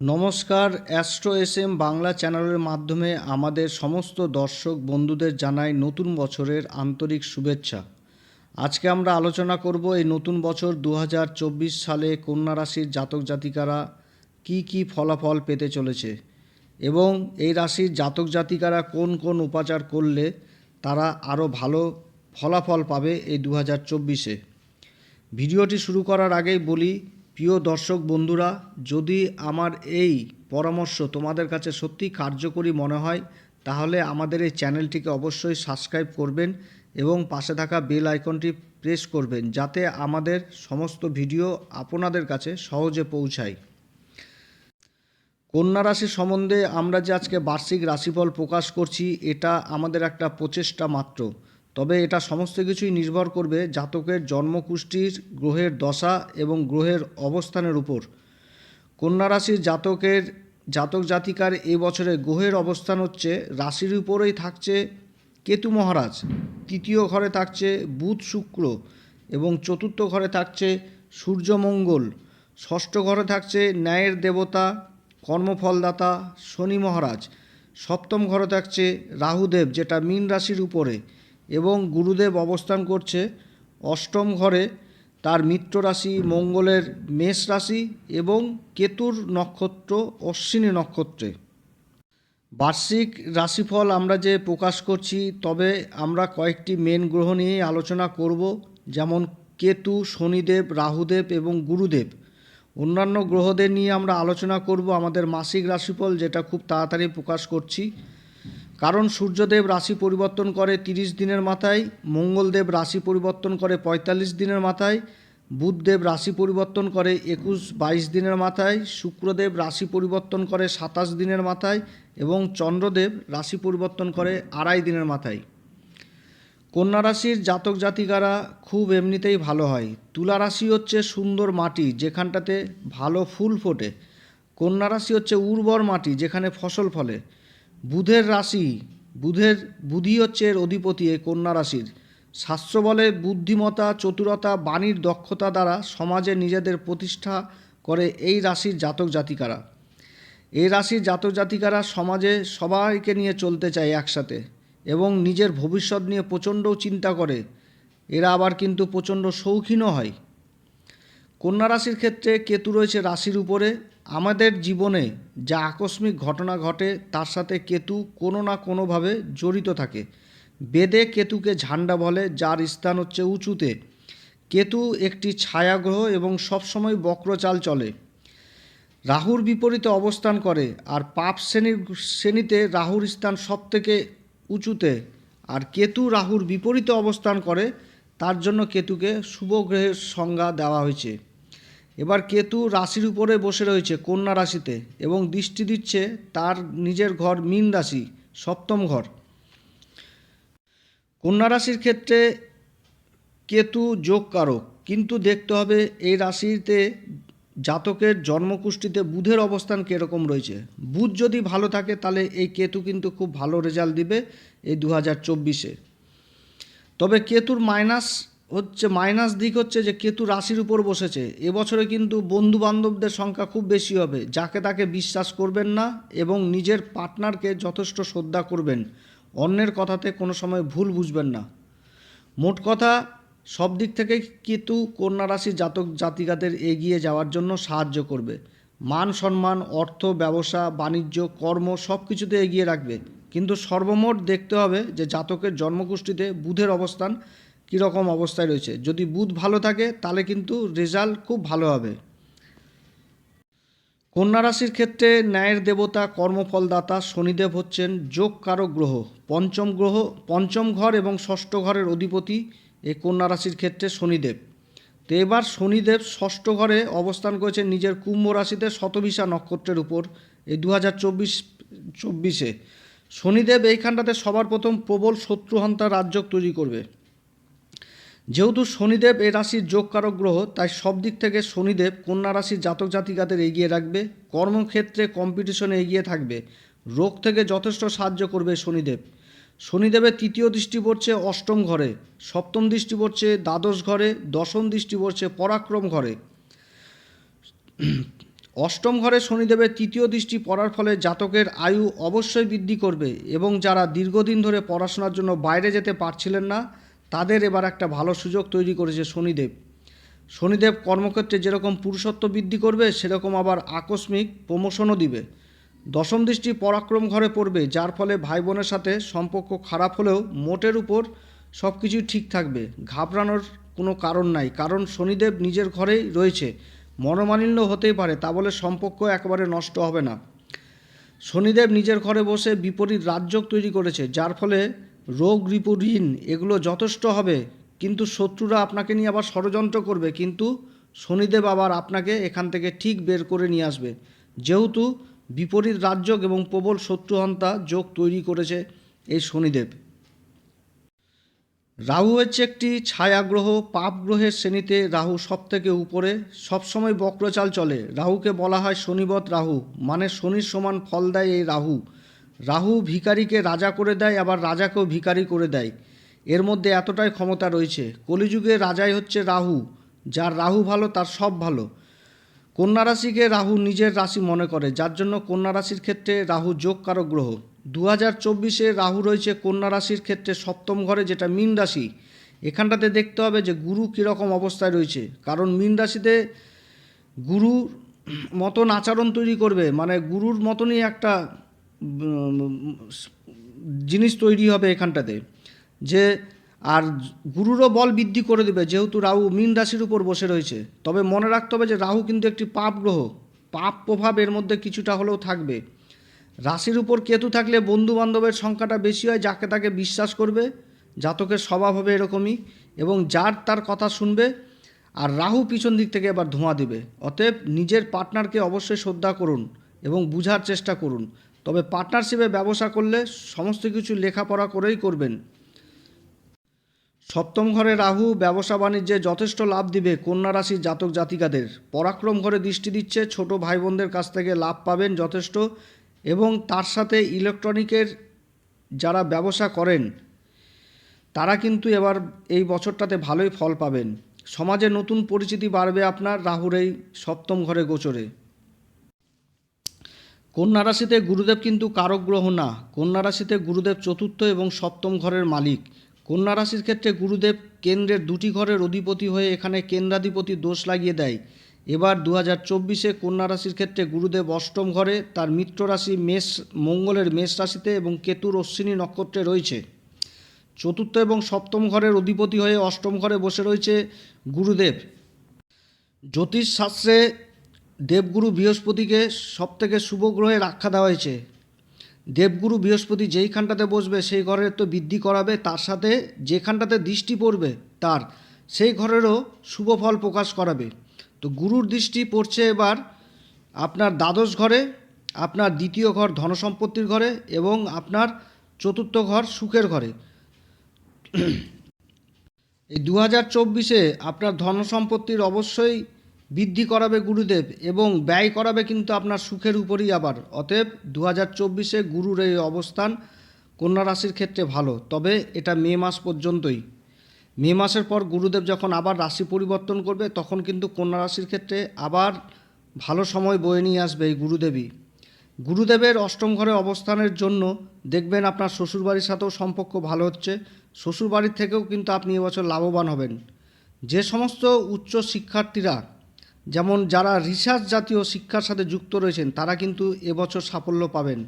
নমস্কার astro S M Bangla চ্যানেলের মাধ্যমে আমাদের সমস্ত দর্শক বন্ধুদের জানাই নতুন বছরের আন্তরিক শুভেচ্ছা। আজকে আমরা আলোচনা করব এই নতুন বছর দু হাজার চব্বিশ সালে কন্যা রাশির জাতক জাতিকারা কি কি ফলাফল পেতে চলেছে এবং এই রাশির জাতক জাতিকারা কোন কোন উপাচার করলে তারা আরও ভালো ফলাফল পাবে এই দু হাজার ভিডিওটি শুরু করার আগেই বলি প্রিয় দর্শক বন্ধুরা, যদি আমার এই পরামর্শ তোমাদের কাছে সত্যি কার্যকরী মনে হয়, তাহলে আমাদের এই চ্যানেলটিকে অবশ্যই সাবস্ক্রাইব করবেন এবং পাশে থাকা বেল আইকনটি প্রেস করবেন, যাতে আমাদের সমস্ত ভিডিও আপনাদের কাছে সহজে পৌঁছায়। কন্যা রাশি সম্বন্ধে আমরা যে আজকে বার্ষিক রাশিফল প্রকাশ করছি, এটা আমাদের একটা প্রচেষ্টা মাত্র। তবে এটা সমস্ত কিছুই নির্ভর করবে জাতকের জন্মকুষ্ঠির গ্রহের দশা এবং গ্রহের অবস্থানের উপর। কন্যা রাশির জাতকের জাতক জাতিকার এই বছরে গ্রহের অবস্থান হচ্ছে, রাশির উপরেই থাকছে কেতু মহারাজ, তৃতীয় ঘরে থাকছে বুধ শুক্র এবং চতুর্থ ঘরে থাকছে সূর্যমঙ্গল ষষ্ঠ ঘরে থাকছে ন্যায়ের দেবতা, কর্মফলদাতা, শনি মহারাজ, সপ্তম ঘরে থাকছে রাহুদেব, যেটা মীন রাশির উপরে। এবং গুরুদেব অবস্থান করছে অষ্টম ঘরে তার মিত্র রাশি মঙ্গলের মেষ রাশি এবং কেতুর নক্ষত্র অশ্বিনী নক্ষত্রে। বার্ষিক রাশিফল আমরা যে প্রকাশ করছি, তবে আমরা কয়েকটি মেন গ্রহ নিয়ে আলোচনা করব, যেমন কেতু, শনিদেব, রাহুদেব এবং গুরুদেব। অন্যান্য গ্রহদের নিয়ে আমরা আলোচনা করব আমাদের মাসিক রাশিফল, যেটা খুব তাড়াতাড়ি প্রকাশ করছি। কারণ সূর্যদেব রাশি পরিবর্তন করে তিরিশ দিনের মাথায়, মঙ্গলদেব রাশি পরিবর্তন করে পঁয়তাল্লিশ দিনের মাথায়, বুধদেব রাশি পরিবর্তন করে একুশ, বাইশ দিনের মাথায়, শুক্রদেব রাশি পরিবর্তন করে সাতাশ দিনের মাথায় এবং চন্দ্রদেব রাশি পরিবর্তন করে আড়াই দিনের মাথায়। কন্যা রাশির জাতক জাতিকারা খুব এমনিতেই ভালো হয়। তুলা রাশি হচ্ছে সুন্দর মাটি, যেখানটাতে ভালো ফুল ফোটে। কন্যা রাশি হচ্ছে উর্বর মাটি, যেখানে ফসল ফলে। বুধের রাশি, বুধের বুধি হচ্ছে এর অধিপতি, এই কন্যা রাশির। শাস্ত্র বলে বুদ্ধিমতা চতুরতা, বাণীর দক্ষতা দ্বারা সমাজে নিজেদের প্রতিষ্ঠা করে এই রাশির জাতক জাতিকারা। এই রাশির জাতক জাতিকারা সমাজে সবাইকে নিয়ে চলতে চায় একসাথে এবং নিজের ভবিষ্যৎ নিয়ে প্রচণ্ড চিন্তা করে। এরা আবার কিন্তু প্রচণ্ড শৌখিনও হয়। কন্যা রাশির ক্ষেত্রে কেতু রয়েছে রাশির উপরে আমাদের জীবনে যা আকস্মিক ঘটনা ঘটে, তার সাথে কেতু কোনো না কোনোভাবে জড়িত থাকে। বেদে কেতুকে ঝান্ডা বলে, যার স্থান হচ্ছে উঁচুতে। কেতু একটি ছায়াগ্রহ এবং সবসময় বক্রচাল চলে। রাহুর বিপরীতে অবস্থান করে, আর পাপ শ্রেণির শ্রেণীতে রাহুর স্থান সব থেকে উঁচুতে। আর কেতু রাহুর বিপরীতে অবস্থান করে, তার জন্য কেতুকে শুভ গ্রহের সংজ্ঞা দেওয়া হয়েছে। এবার কেতু রাশির উপরে বসে রয়েছে কন্যা রাশিতে এবং দৃষ্টি দিচ্ছে তার নিজের ঘর মীন রাশি সপ্তম ঘর। কন্যা রাশির ক্ষেত্রে কেতু যোগকারক কিন্তু দেখতে হবে এই রাশিতে জাতকের জন্মকুষ্ঠিতে বুধের অবস্থান কীরকম রয়েছে। বুধ যদি ভালো থাকে তাহলে এই কেতু কিন্তু খুব ভালো রেজাল্ট দিবে এই দু হাজার চব্বিশে। তবে কেতুর মাইনাস হচ্ছে মাইনাস দিক হচ্ছে যে কেতু রাশির উপর বসেছে। এবছরে কিন্তু বন্ধু বান্ধবদের সংখ্যা খুব বেশি হবে। যাকে তাকে বিশ্বাস করবেন না এবং নিজের পার্টনারকে যথেষ্ট শ্রদ্ধা করবেন। অন্যের কথাতে কোনো সময় ভুল বুঝবেন না। মোট কথা, সব দিক থেকে কেতু কন্যা রাশি জাতক জাতিকাদের এগিয়ে যাওয়ার জন্য সাহায্য করবে। মান সম্মান, অর্থ, ব্যবসা, বাণিজ্য, কর্ম সব কিছুতে এগিয়ে রাখবে। কিন্তু সর্বমোট দেখতে হবে যে জাতকের জন্মকুষ্ঠিতে বুধের অবস্থান কীরকম অবস্থায় রয়েছে। যদি বুধ ভালো থাকে, তাহলে কিন্তু রেজাল্ট খুব ভালো হবে। কন্যা রাশির ক্ষেত্রে ন্যায়ের দেবতা, কর্মফলদাতা, শনিদেব হচ্ছেন যোগ কারক গ্রহ। পঞ্চম গ্রহ, পঞ্চম ঘর এবং ষষ্ঠ ঘরের অধিপতি এই কন্যা রাশির ক্ষেত্রে শনিদেব। তো এবার শনিদেব ষষ্ঠ ঘরে অবস্থান করেছেন নিজের কুম্ভ রাশিতে শতবিশা নক্ষত্রের উপর এই দু হাজার চব্বিশ, চব্বিশে। শনিদেব এইখানটাতে সবার প্রথম প্রবল শত্রুহন্তা রাজ্য তৈরি করবে। যেহেতু শনিদেব এ রাশির যোগকারক গ্রহ, তাই সব দিক থেকে শনিদেব কন্যা রাশির জাতক জাতিকাদের এগিয়ে রাখবে, কর্মক্ষেত্রে কম্পিটিশনে এগিয়ে থাকবে। রোগ থেকে যথেষ্ট সাহায্য করবে শনিদেব। শনিদেবের তৃতীয় দৃষ্টি পড়ছে অষ্টম ঘরে, সপ্তম দৃষ্টি পড়ছে দ্বাদশ ঘরে, দশম দৃষ্টি পড়ছে পরাক্রম ঘরে। অষ্টম ঘরে শনিদেবের তৃতীয় দৃষ্টি পড়ার ফলে জাতকের আয়ু অবশ্যই বৃদ্ধি করবে এবং যারা দীর্ঘদিন ধরে পড়াশোনার জন্য বাইরে যেতে পারছিলেন না তাদের এবার একটা ভালো সুযোগ তৈরি করেছে শনিদেব। শনিদেব কর্মক্ষেত্রে যেরকম পুরুষত্ব বৃদ্ধি করবে, সেরকম আবার আকস্মিক প্রমোশনও দিবে। দশম দৃষ্টি পরাক্রম ঘরে পড়বে, যার ফলে ভাই বোনের সাথে সম্পর্ক খারাপ হলেও মোটের উপর সব কিছুই ঠিক থাকবে। ঘাবড়ানোর কোনো কারণ নাই, কারণ শনিদেব নিজের ঘরেই রয়েছে। মনোমালিন্য হতেই পারে, তা বলে সম্পর্ক একেবারে নষ্ট হবে না। শনিদেব নিজের ঘরে বসে বিপরীত রাজযোগ তৈরি করেছে, যার ফলে রোগ, রিপু, ঋণ, এগুলো যথেষ্ট হবে। কিন্তু শত্রুরা আপনাকে নিয়ে আবার ষড়যন্ত্র করবে। কিন্তু শনিদেব আবার আপনাকে এখান থেকে ঠিক বের করে নিয়ে আসবে। যেহেতু বিপরীত রাজযোগ এবং প্রবল শত্রুহন্তা যোগ তৈরি করেছে এই শনিদেব। রাহু হচ্ছে একটি ছায়া গ্রহ পাপ গ্রহের শ্রেণীতে রাহু সব থেকে উপরে, সবসময় বক্রচাল চলে। রাহুকে বলা হয় শনিবত রাহু মানে শনির সমান ফল দেয় এই রাহু। রাহু ভিখারিকে রাজা করে দেয়, আবার রাজাকেও ভিখারি করে দেয়। এর মধ্যে এতটাই ক্ষমতা রয়েছে। কলিযুগে রাজাই হচ্ছে রাহু। যার রাহু ভালো, তার সব ভালো। কন্যা রাশিকে রাহু নিজের রাশি মনে করে। যার জন্য কন্যা রাশির ক্ষেত্রে রাহু যোগ যোগকারক গ্রহ। দু হাজার চব্বিশে রাহু রয়েছে কন্যা রাশির ক্ষেত্রে সপ্তম ঘরে, যেটা মীন রাশি। এখানটাতে দেখতে হবে যে গুরু কীরকম অবস্থায় রয়েছে। কারণ মীন রাশিতে গুরুর মতন আচরণ তৈরি করবে। মানে গুরুর মতনই একটা জিনিস তৈরি হবে এখানটাতে, যে আর গুরুরও বল বৃদ্ধি করে দেবে, যেহেতু রাহু মীন রাশির উপর বসে রয়েছে। তবে মনে রাখতে হবে যে রাহু কিন্তু একটি পাপ গ্রহ। পাপ প্রভাব এর মধ্যে কিছুটা হলেও থাকবে। রাশির উপর কেতু থাকলে বন্ধু বান্ধবের সংখ্যাটা বেশি হয়, যাকে তাকে বিশ্বাস করবে, জাতকের স্বভাব হবে এরকমই, এবং যার তার কথা শুনবে, আর রাহু পিছন দিক থেকে এবার ধোঁয়া দিবে। অতএব নিজের পার্টনারকে অবশ্যই শ্রদ্ধা করুন এবং বুঝার চেষ্টা করুন। তবে পার্টনারশিপে ব্যবসা করলে সমস্ত কিছু লেখাপড়া করেই করবেন। সপ্তম ঘরে রাহু ব্যবসা বাণিজ্যে যথেষ্ট লাভ দিবে কন্যা রাশির জাতক জাতিকাদের। পরাক্রম ঘরে দৃষ্টি দিচ্ছে ছোট ভাই বোনদের কাছ থেকে লাভ পাবেন যথেষ্ট এবং তার সাথে ইলেকট্রনিকের যারা ব্যবসা করেন, তারা কিন্তু এবার এই বছরটাতে ভালোই ফল পাবেন। সমাজে নতুন পরিচিতি বাড়বে আপনার রাহুর এই সপ্তম ঘরে গোচরে। কন্যা রাশিতে গুরুদেব কিন্তু কারক গ্রহ না। কন্যা রাশিতে গুরুদেব চতুর্থ এবং সপ্তম ঘরের মালিক। কন্যা রাশির ক্ষেত্রে গুরুদেব কেন্দ্রের দুটি ঘরের অধিপতি হয়ে এখানে কেন্দ্রাধিপতি দোষ লাগিয়ে দেয়। এবার দু হাজার চব্বিশে কন্যা রাশির ক্ষেত্রে গুরুদেব অষ্টম ঘরে, তার মিত্র রাশি মেষ, মঙ্গলের মেষ রাশিতে এবং কেতুর অশ্বিনী নক্ষত্রে রয়েছে। চতুর্থ এবং সপ্তম ঘরের অধিপতি হয়ে অষ্টম ঘরে বসে রয়েছে গুরুদেব। জ্যোতিষ শাস্ত্রে দেবগুরু বৃহস্পতিকে সবথেকে শুভ গ্রহে আখ্যা দেওয়া হয়েছে। দেবগুরু বৃহস্পতি যেইখানটাতে বসবে, সেই ঘরের তো বৃদ্ধি করাবে, তার সাথে যেখানটাতে দৃষ্টি পড়বে তার, সেই ঘরেরও শুভ ফল প্রকাশ করাবে। তো গুরুর দৃষ্টি পড়ছে এবার আপনার দ্বাদশ ঘরে, আপনার দ্বিতীয় ঘর ধনসম্পত্তির ঘরে এবং আপনার চতুর্থ ঘর সুখের ঘরে। এই দু হাজার চব্বিশে আপনার ধন সম্পত্তির অবশ্যই বৃদ্ধি করাবে গুরুদেব এবং ব্যয় করাবে কিন্তু আপনার সুখের উপরই আবার। অতএব দু হাজার চব্বিশে গুরুর এই অবস্থান কন্যা রাশির ক্ষেত্রে ভালো। তবে এটা মে মাস পর্যন্তই। মে মাসের পর গুরুদেব যখন আবার রাশি পরিবর্তন করবে, তখন কিন্তু কন্যা রাশির ক্ষেত্রে আবার ভালো সময় বয়ে নিয়ে আসবে এই গুরুদেবী গুরুদেবের অষ্টম ঘরে অবস্থানের জন্য দেখবেন আপনার শ্বশুরবাড়ির সাথেও সম্পর্ক ভালো হচ্ছে। শ্বশুরবাড়ির থেকেও কিন্তু আপনি এবছর লাভবান হবেন। যে সমস্ত উচ্চ শিক্ষার্থীরা যেমন যারা রিসার্চ জাতীয় শিক্ষার সাথে যুক্ত রয়েছেন, তারা কিন্তু এবছর সাফল্য পাবেন।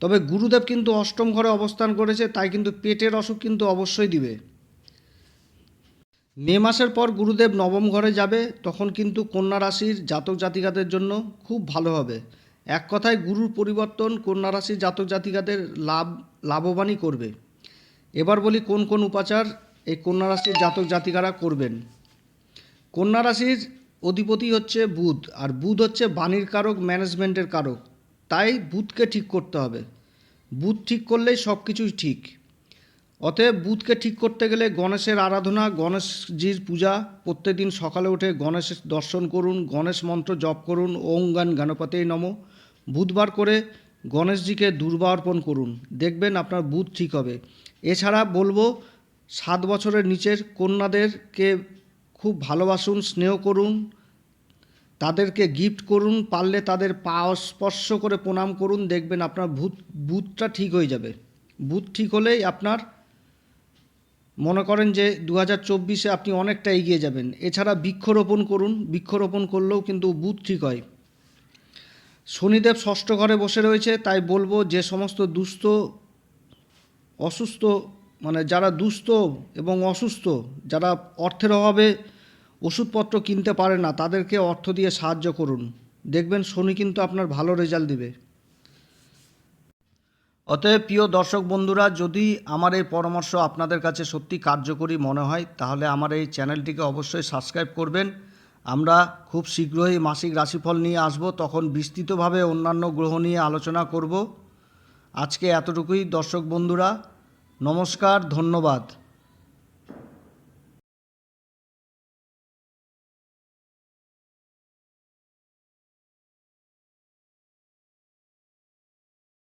তবে গুরুদেব কিন্তু অষ্টম ঘরে অবস্থান করেছে, তাই কিন্তু পেটের অসুখ কিন্তু অবশ্যই দিবে। মে মাসের পর গুরুদেব নবম ঘরে যাবে, তখন কিন্তু কন্যা রাশির জাতক জাতিকাদের জন্য খুব ভালো হবে। এক কথায় গুরুর পরিবর্তন কন্যা রাশির জাতক জাতিকাদের লাভ, লাভবানই করবে। এবার বলি কোন কোন উপাচার এই কন্যা রাশির জাতক জাতিকারা করবেন। কন্যা রাশির অধিপতি হচ্ছে বুধ, আর বুধ হচ্ছে বাণীর কারক ম্যানেজমেন্টের কারক। তাই বুধকে ঠিক করতে হবে। বুধ ঠিক করলেই সব কিছুই ঠিক। অতএব বুধকে ঠিক করতে গেলে গণেশের আরাধনা, গণেশজির পূজা, প্রত্যেকদিন সকালে উঠে গণেশের দর্শন করুন, গণেশ মন্ত্র জপ করুন ওং গান গণপতেই নম। বুধবার করে গণেশজিকে দুর্বা অর্পণ করুন। দেখবেন আপনার বুধ ঠিক হবে। এছাড়া বলব, সাত বছরের নিচের কন্যাদেরকে খুব ভালোবাসুন, স্নেহ করুন তাদেরকে গিফট করুন, পারলে তাদের পা স্পর্শ করে প্রণাম করুন, দেখবেন আপনার ভূত বুথটা ঠিক হয়ে যাবে। বুথ ঠিক হলেই আপনার, মনে করেন যে দু হাজার চব্বিশে আপনি অনেকটা এগিয়ে যাবেন। এছাড়া বৃক্ষরোপণ করুন, বৃক্ষরোপণ করলেও কিন্তু বুথ ঠিক হয়। শনিদেব ষষ্ঠ ঘরে বসে রয়েছে, তাই বলব যে সমস্ত দুস্থ, অসুস্থ মানে যারা দুস্থ এবং অসুস্থ, যারা অর্থের অভাবে ওষুধপত্র কিনতে পারে না, তাদেরকে অর্থ দিয়ে সাহায্য করুন। দেখবেন শনি কিন্তু আপনার ভালো রেজাল্ট দিবে। অতএব প্রিয় দর্শক বন্ধুরা, যদি আমার এই পরামর্শ আপনাদের কাছে সত্যি কার্যকরী মনে হয়, তাহলে আমার এই চ্যানেলটিকে অবশ্যই সাবস্ক্রাইব করবেন। আমরা খুব শীঘ্রই মাসিক রাশিফল নিয়ে আসব, তখন বিস্তৃতভাবে অন্যান্য গ্রহ নিয়ে আলোচনা করব। আজকে এতটুকুই দর্শক বন্ধুরা, নমস্কার, ধন্যবাদ।